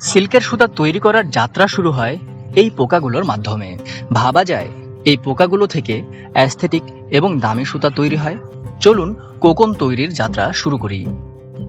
সিল্কের সুতা তৈরি করার যাত্রা শুরু হয় এই পোকাগুলোর মাধ্যমে। ভাবা যায়, এই পোকাগুলো থেকে অ্যাস্থেটিক এবং দামি সুতা তৈরি হয়। চলুন কোকন তৈরির যাত্রা শুরু করি।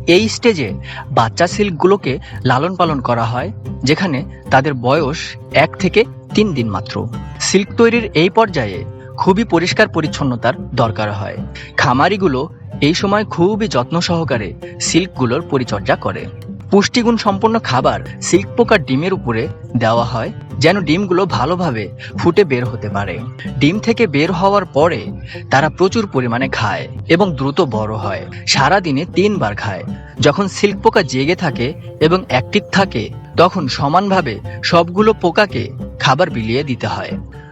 এই স্টেজে বাচ্চা সিল্কগুলোকে লালন পালন করা হয়, যেখানে তাদের বয়স এক থেকে তিন দিন মাত্র। সিল্ক তৈরির এই পর্যায়ে খুবই পরিষ্কার পরিচ্ছন্নতার দরকার হয়। খামারিগুলো এই সময় খুবই যত্ন সহকারে সিল্কগুলোর পরিচর্যা করে। পুষ্টিগুণ সম্পন্ন খাবার সিল্ক পোকার ডিমের উপরে দেওয়া হয়, যেন ডিমগুলো ভালোভাবে ফুটে বের হতে পারে। ডিম থেকে বের হওয়ার পরে তারা প্রচুর পরিমাণে খায় এবং দ্রুত বড় হয়। সারা দিনে তিনবার খায়। যখন সিল্ক পোকা জেগে থাকে এবং অ্যাক্টিভ থাকে, তখন সমানভাবে সবগুলো পোকাকে খাবার বিলিয়ে দিতে হয়।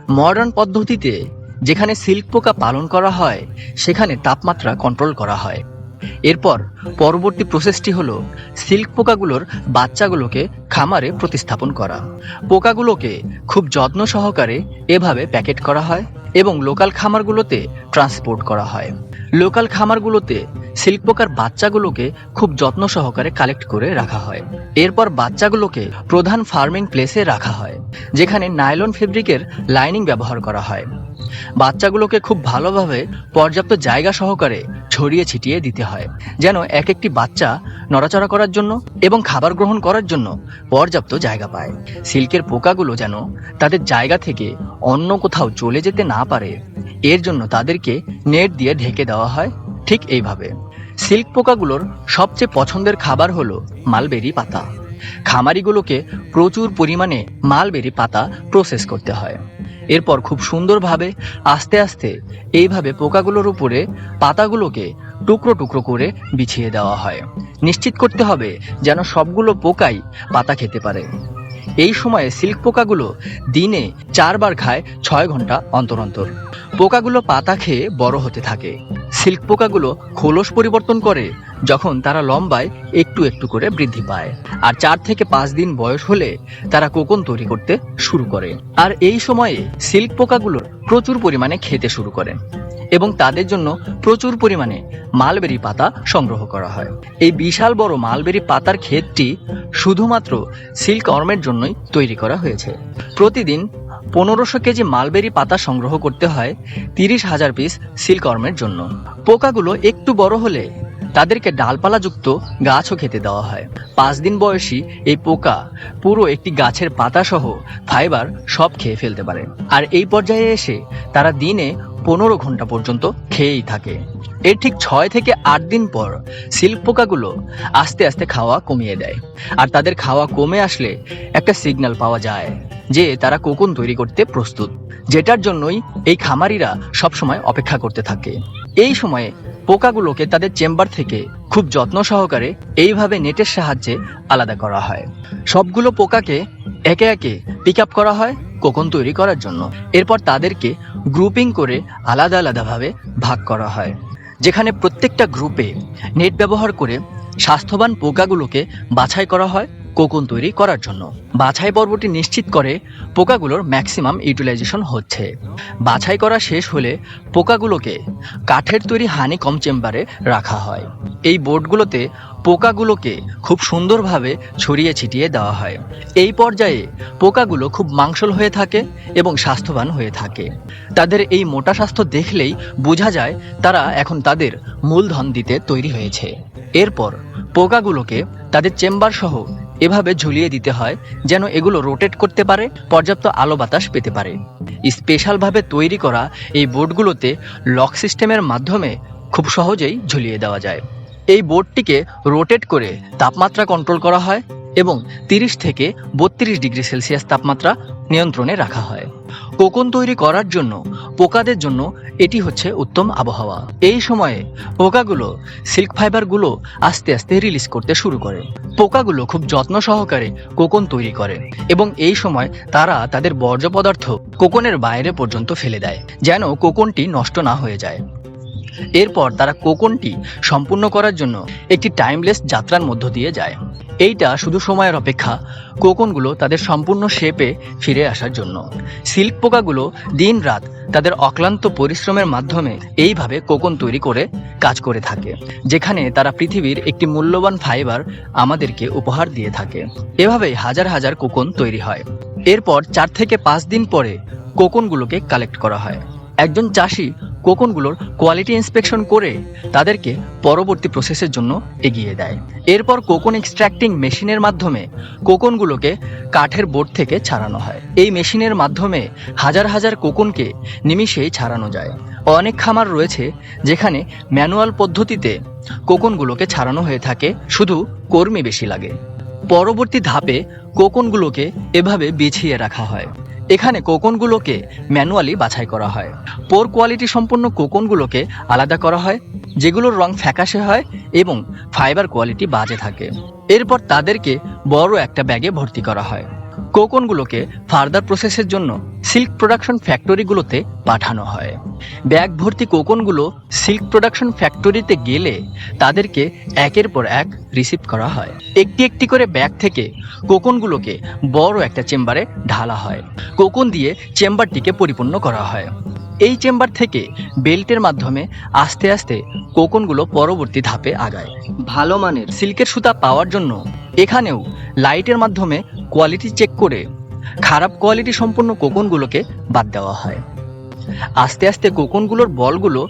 মডার্ন পদ্ধতিতে যেখানে সিল্ক পোকা পালন করা হয়, সেখানে তাপমাত্রা কন্ট্রোল করা হয়। এরপর পরবর্তী প্রসেসটি হল সিল্ক পোকাগুলোর বাচ্চাগুলোকে খামারে প্রতিস্থাপন করা। পোকাগুলোকে খুব যত্ন সহকারে এভাবে প্যাকেট করা হয় এবং লোকাল খামারগুলোতে ট্রান্সপোর্ট করা হয়। লোকাল খামারগুলোতে সিল্ক পোকার বাচ্চাগুলোকে খুব যত্ন সহকারে কালেক্ট করে রাখা হয়। এরপর বাচ্চাগুলোকে প্রধান ফার্মিং প্লেসে রাখা হয়, যেখানে নাইলন ফেব্রিকের লাইনিং ব্যবহার করা হয়। বাচ্চাগুলোকে খুব ভালোভাবে পর্যাপ্ত জায়গা সহকারে ছড়িয়ে ছিটিয়ে দিতে হয়, যেন এক একটি বাচ্চা নড়াচড়া করার জন্য এবং খাবার গ্রহণ করার জন্য পর্যাপ্ত জায়গা পায়। সিল্কের পোকাগুলো যেন তাদের জায়গা থেকে অন্য কোথাও চলে যেতে না পারে, এর জন্য তাদেরকে নেট দিয়ে ঢেকে দেওয়া হয়, ঠিক এইভাবে। সিল্ক পোকাগুলোর সবচেয়ে পছন্দের খাবার হলো মালবেরি পাতা। খামারিগুলোকে প্রচুর পরিমাণে মালবেরি পাতা প্রসেস করতে হয়। এরপর খুব সুন্দরভাবে আস্তে আস্তে এইভাবে পোকাগুলোর উপরে পাতাগুলোকে টুকরো টুকরো করে বিছিয়ে দেওয়া হয়। নিশ্চিত করতে হবে যেন সবগুলো পোকাই পাতা খেতে পারে। এই সময়ে সিল্ক পোকাগুলো দিনে চারবার খায় ছয় ঘণ্টা অন্তর অন্তর। পোকাগুলো পাতা খেয়ে বড় হতে থাকে। সিল্ক পোকাগুলো খোলস পরিবর্তন করে, যখন তারা লম্বায় একটু একটু করে বৃদ্ধি পায়। আর চার থেকে পাঁচ দিন বয়স হলে তারা কোকন তৈরি করতে শুরু করে। আর এই সময়ে সিল্ক পোকাগুলোর প্রচুর পরিমাণে খেতে শুরু করে এবং তাদের জন্য প্রচুর পরিমাণে মালবেরি পাতা সংগ্রহ করা হয়। এই বিশাল বড় মালবেরি পাতার ক্ষেতটি শুধুমাত্র সিল্ক অর্মের জন্যই তৈরি করা হয়েছে। প্রতিদিন পনেরোশো কেজি মালবেরি পাতা সংগ্রহ করতে হয় তিরিশ হাজার পিস সিল্কর্মের জন্য। পোকাগুলো একটু বড় হলে তাদেরকে ডালপালাযুক্ত গাছও খেতে দেওয়া হয়। পাঁচ দিন বয়সী এই পোকা পুরো একটি গাছের পাতা সহ ফাইবার সব খেয়ে ফেলতে পারে। আর এই পর্যায়ে এসে তারা দিনে পনেরো ঘণ্টা পর্যন্ত খেয়েই থাকে। এর ঠিক ছয় থেকে আট দিন পর সিল্ক পোকাগুলো আস্তে আস্তে খাওয়া কমিয়ে দেয়। আর তাদের খাওয়া কমে আসলে একটা সিগন্যাল পাওয়া যায় যে তারা কোকুন তৈরি করতে প্রস্তুত, যেটার জন্যই এই খামারিরা সবসময় অপেক্ষা করতে থাকে। এই সময়ে পোকাগুলোকে তাদের চেম্বার থেকে খুব যত্ন সহকারে এইভাবে নেটের সাহায্যে আলাদা করা হয়। সবগুলো পোকাকে একে একে পিক আপ করা হয় কোকন তৈরি করার জন্য। এরপর তাদেরকে গ্রুপিং করে আলাদা আলাদাভাবে ভাগ করা হয়। যেখানে প্রত্যেকটা গ্রুপে নেট ব্যবহার করে স্বাস্থ্যবান পোকাগুলোকে বাছাই করা হয়। কোকন তৈরি করার জন্য। বাছাই পর্বটি নিশ্চিত করে পোকাগুলোর ম্যাক্সিমাম ইউটিলাইজেশন হচ্ছে। বাছাই করা শেষ হলে পোকাগুলোকে কাঠের তৈরি হানি কম চেম্বারে রাখা হয়। এই বোর্ডগুলোতে পোকাগুলোকে খুব সুন্দরভাবে ছড়িয়ে ছিটিয়ে দেওয়া হয়। এই পর্যায়ে পোকাগুলো খুব মাংসল হয়ে থাকে এবং স্বাস্থ্যবান হয়ে থাকে। তাদের এই মোটা স্বাস্থ্য দেখলেই বোঝা যায় তারা এখন তাদের মূলধন দিতে তৈরি হয়েছে। এরপর পোকাগুলোকে তাদের চেম্বার সহ এভাবে ঝুলিয়ে দিতে হয় যেন এগুলো রোটেট করতে পারে, পর্যাপ্ত আলো বাতাস পেতে পারে। স্পেশালভাবে তৈরি করা এই বোর্ডগুলোতে লক সিস্টেমের মাধ্যমে খুব সহজেই ঝুলিয়ে দেওয়া যায়। এই বোর্ডটিকে রোটেট করে তাপমাত্রা কন্ট্রোল করা হয় এবং তিরিশ থেকে বত্রিশ ডিগ্রি সেলসিয়াস তাপমাত্রা নিয়ন্ত্রণে রাখা হয়। কোকন তৈরি করার জন্য, পোকাদের জন্য এটি হচ্ছে উত্তম আবহাওয়া। এই সময়ে পোকাগুলো সিল্ক ফাইবারগুলো আস্তে আস্তে রিলিজ করতে শুরু করে। পোকাগুলো খুব যত্ন সহকারে কোকন তৈরি করে এবং এই সময় তারা তাদের বর্জ্য পদার্থ কোকনের বাইরে পর্যন্ত ফেলে দেয়, যেন কোকনটি নষ্ট না হয়ে যায়। এরপর তারা কোকনটি সম্পূর্ণ করার জন্য একটি টাইমলেস যাত্রার মধ্য দিয়ে যায়। এইটা শুধু সময়ের অপেক্ষা, কোকনগুলো তাদের সম্পূর্ণ শেপে ফিরে আসার জন্য। সিল্ক পোকাগুলো দিন রাত তাদের অক্লান্ত পরিশ্রমের মাধ্যমে এইভাবে কোকন তৈরি করে কাজ করে থাকে, যেখানে তারা পৃথিবীর একটি মূল্যবান ফাইবার আমাদেরকে উপহার দিয়ে থাকে। এভাবেই হাজার হাজার কোকন তৈরি হয়। এরপর চার থেকে পাঁচ দিন পরে কোকনগুলোকে কালেক্ট করা হয়। একজন চাষি কোকনগুলোর কোয়ালিটি ইন্সপেকশন করে তাদেরকে পরবর্তী প্রসেসের জন্য এগিয়ে দেয়। এরপর কোকন এক্সট্র্যাক্টিং মেশিনের মাধ্যমে কোকনগুলোকে কাঠের বোর্ড থেকে ছাড়ানো হয়। এই মেশিনের মাধ্যমে হাজার হাজার কোকনকে নিমিষেই ছাড়ানো যায়। অনেক খামার রয়েছে যেখানে ম্যানুয়াল পদ্ধতিতে কোকনগুলোকে ছাড়ানো হয়ে থাকে, শুধু কর্মী বেশি লাগে। পরবর্তী ধাপে কোকনগুলোকে এভাবে বিছিয়ে রাখা হয়। এখানে কোকনগুলোকে ম্যানুয়ালি বাছাই করা হয়। পোর কোয়ালিটি সম্পন্ন কোকনগুলোকে আলাদা করা হয়, যেগুলোর রং ফ্যাকাশে হয় এবং ফাইবার কোয়ালিটি বাজে থাকে। এরপর তাদেরকে বড় একটা ব্যাগে ভর্তি করা হয়। কোকনগুলোকে ফার্দার প্রসেসের জন্য সিল্ক প্রোডাকশন ফ্যাক্টরিগুলোতে পাঠানো হয়। ব্যাগ ভর্তি কোকনগুলো সিল্ক প্রোডাকশন ফ্যাক্টরিতে গেলে তাদেরকে একের পর এক রিসিভ করা হয়। একটি একটি করে ব্যাগ থেকে কোকনগুলোকে বড় একটা চেম্বারে ঢালা হয়। কোকন দিয়ে চেম্বারটিকে পরিপূর্ণ করা হয়। এই চেম্বার থেকে বেল্টের মাধ্যমে আস্তে আস্তে কোকনগুলো পরবর্তী ধাপে আগায়। ভালো মানের সিল্কের সুতা পাওয়ার জন্য এখানেও লাইটের মাধ্যমে কোয়ালিটি চেক করে খারাপ কোয়ালিটি সম্পন্ন কোকনগুলোকে বাদ দেওয়া হয়। আস্তে আস্তে কোকনগুলোর বলগুলো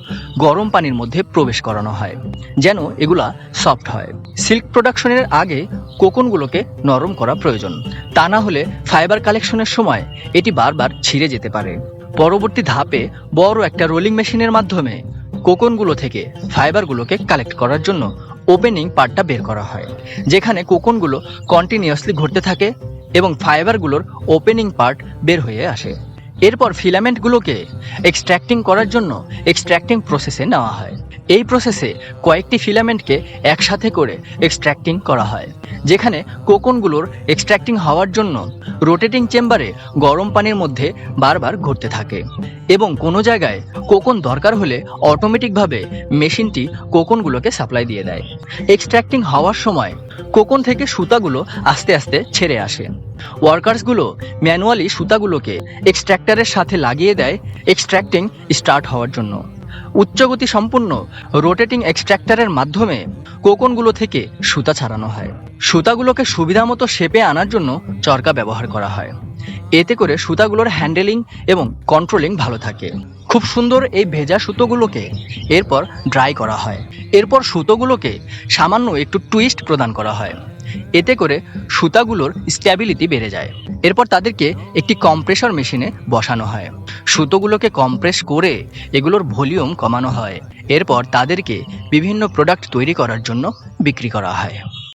গরম পানির মধ্যে প্রবেশ করানো হয়, যেন এগুলা সফট হয়। সিল্ক প্রোডাকশনের আগে কোকনগুলোকে নরম করা প্রয়োজন, তা না হলে ফাইবার কালেকশনের সময় এটি বারবার ছিঁড়ে যেতে পারে। পরবর্তী ধাপে বড় একটা রোলিং মেশিনের মাধ্যমে কোকনগুলো থেকে ফাইবারগুলোকে কালেক্ট করার জন্য ওপেনিং পার্টটা বের করা হয়, যেখানে কোকনগুলো কন্টিনিউয়াসলি ঘুরতে থাকে এবং ফাইবারগুলোর ওপেনিং পার্ট বের হয়ে আসে। এরপর ফিলামেন্টগুলোকে এক্সট্র্যাক্টিং করার জন্য এক্সট্র্যাক্টিং প্রসেসে নেওয়া হয়। এই প্রসেসে কয়েকটি ফিলামেন্টকে একসাথে করে এক্সট্র্যাক্টিং করা হয়, যেখানে কোকনগুলোর এক্সট্র্যাক্টিং হওয়ার জন্য রোটেটিং চেম্বারে গরম পানির মধ্যে বারবার ঘুরতে থাকে এবং কোনো জায়গায় কোকন দরকার হলে অটোমেটিকভাবে মেশিনটি কোকনগুলোকে সাপ্লাই দিয়ে দেয়। এক্সট্র্যাক্টিং হওয়ার সময় কোকন থেকে সুতাগুলো আস্তে আস্তে ছেড়ে আসে। ওয়ার্কার্সগুলো ম্যানুয়ালি সুতাগুলোকে এক্সট্র্যাক্টরের সাথে লাগিয়ে দেয় এক্সট্র্যাক্টিং স্টার্ট হওয়ার জন্য। উচ্চগতি সম্পূর্ণ রোটেটিং এক্সট্র্যাক্টরের মাধ্যমে কোকনগুলো থেকে সুতা ছাড়ানো হয়। সুতাগুলোকে সুবিধামতো শেপে আনার জন্য চরকা ব্যবহার করা হয়। এতে করে সুতাগুলোর হ্যান্ডেলিং এবং কন্ট্রোলিং ভালো থাকে। খুব সুন্দর এই ভেজা সুতোগুলোকে এরপর ড্রাই করা হয়। এরপর সুতোগুলোকে সামান্য একটু টুইস্ট প্রদান করা হয়। এতে করে সুতাগুলোর স্ট্যাবিলিটি বেড়ে যায়। এরপর তাদেরকে একটি কম্প্রেসর মেশিনে বসানো হয়। সুতোগুলোকে কম্প্রেস করে এগুলোর ভলিউম কমানো হয়। এরপর তাদেরকে বিভিন্ন প্রোডাক্ট তৈরি করার জন্য বিক্রি করা হয়।